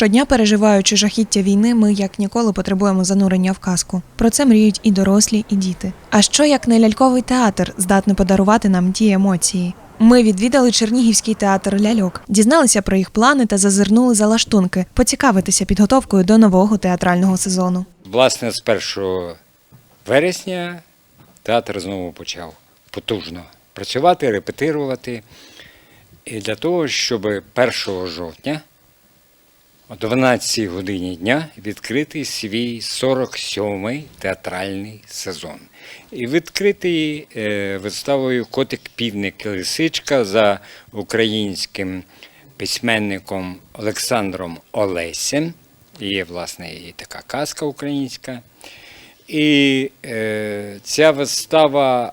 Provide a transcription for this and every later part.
Щодня переживаючи жахіття війни, ми як ніколи потребуємо занурення в казку. Про це мріють і дорослі, і діти. А що як не ляльковий театр здатний подарувати нам ті емоції? Ми відвідали Чернігівський театр ляльок, дізналися про їх плани та зазирнули за лаштунки, поцікавитися підготовкою до нового театрального сезону. Власне, з 1 вересня театр знову почав потужно працювати, репетирувати. І для того, щоб 1 жовтня о 12 годині дня відкритий свій 47-й театральний сезон. І відкритий е, виставою Котик Півник Лисичка за українським письменником Олександром Олесем. Є, власне, і така казка українська. І е, ця вистава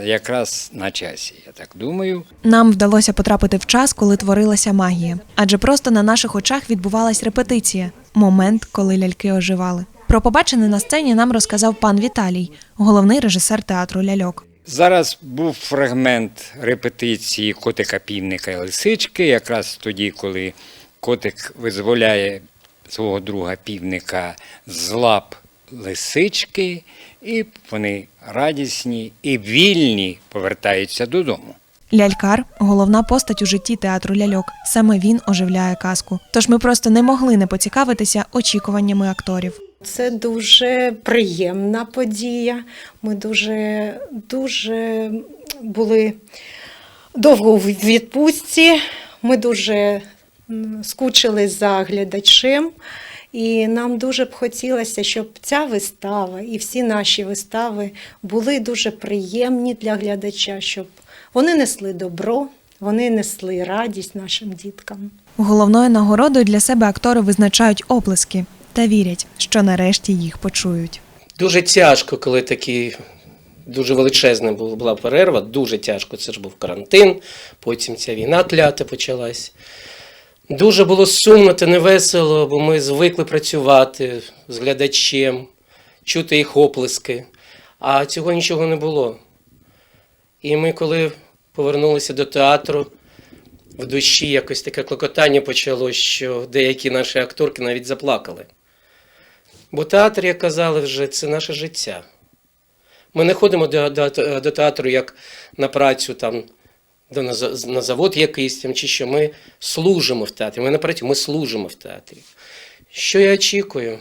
е, якраз на часі, я так думаю. Нам вдалося потрапити в час, коли творилася магія, адже просто на наших очах відбувалась репетиція момент, коли ляльки оживали. Про побачене на сцені нам розказав пан Віталій, головний режисер театру ляльок. Зараз був фрагмент репетиції котика півника і лисички, якраз тоді, коли котик визволяє свого друга півника з лап лисички, і вони радісні і вільні повертаються додому. Лялькар головна постать у житті театру ляльок. Саме він оживляє казку. Тож ми просто не могли не поцікавитися очікуваннями акторів. Це дуже приємна подія. Ми дуже, дуже були довго у відпустці. Ми дуже скучили за глядачем. І нам дуже б хотілося, щоб ця вистава і всі наші вистави були дуже приємні для глядача, щоб вони несли добро, вони несли радість нашим діткам. Головною нагородою для себе актори визначають оплески та вірять, що нарешті їх почують. Дуже тяжко, коли такі дуже величезна була перерва, дуже тяжко. Це ж був карантин, потім ця війна клята почалась. Дуже було сумно та невесело, бо ми звикли працювати з глядачем, чути їх оплески, а цього нічого не було. І ми, коли повернулися до театру, в душі якось таке клокотання почалось, що деякі наші акторки навіть заплакали. Бо театр, як казали вже, це наше життя. Ми не ходимо до, до, до театру як на працю там, на, завод якийсь там, чи що. Ми служимо в театрі. Ми не працюємо, ми служимо в театрі. Що я очікую?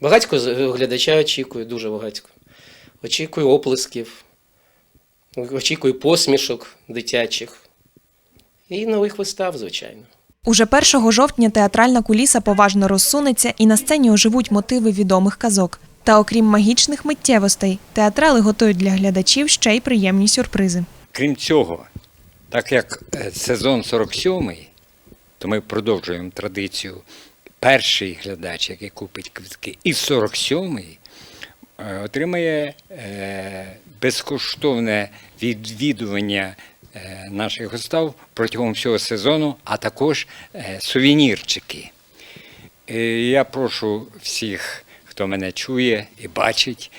Багатько глядача очікую, дуже багатько. Очікую оплесків, очікую посмішок дитячих і нових вистав, звичайно. Уже 1 жовтня театральна куліса поважно розсунеться і на сцені оживуть мотиви відомих казок. Та окрім магічних миттєвостей, театрали готують для глядачів ще й приємні сюрпризи. Крім цього, так як е, сезон 47-й, то ми продовжуємо традицію. Перший глядач, який купить квитки, і 47-й е, отримає е, безкоштовне відвідування наших вистав протягом всього сезону, а також сувенірчики. Я прошу всіх, хто мене чує і бачить,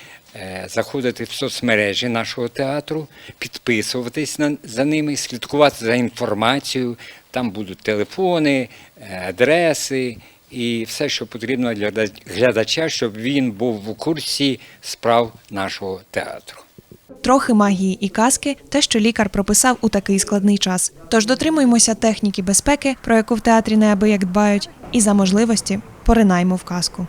заходити в соцмережі нашого театру, підписуватись на, за ними, слідкувати за інформацією. Там будуть телефони, е, адреси і все, що потрібно для глядача, щоб він був в курсі справ нашого театру. Трохи магії і казки те, що лікар прописав у такий складний час. Тож дотримуємося техніки безпеки, про яку в театрі неабияк дбають, і за можливості поринаймо в казку.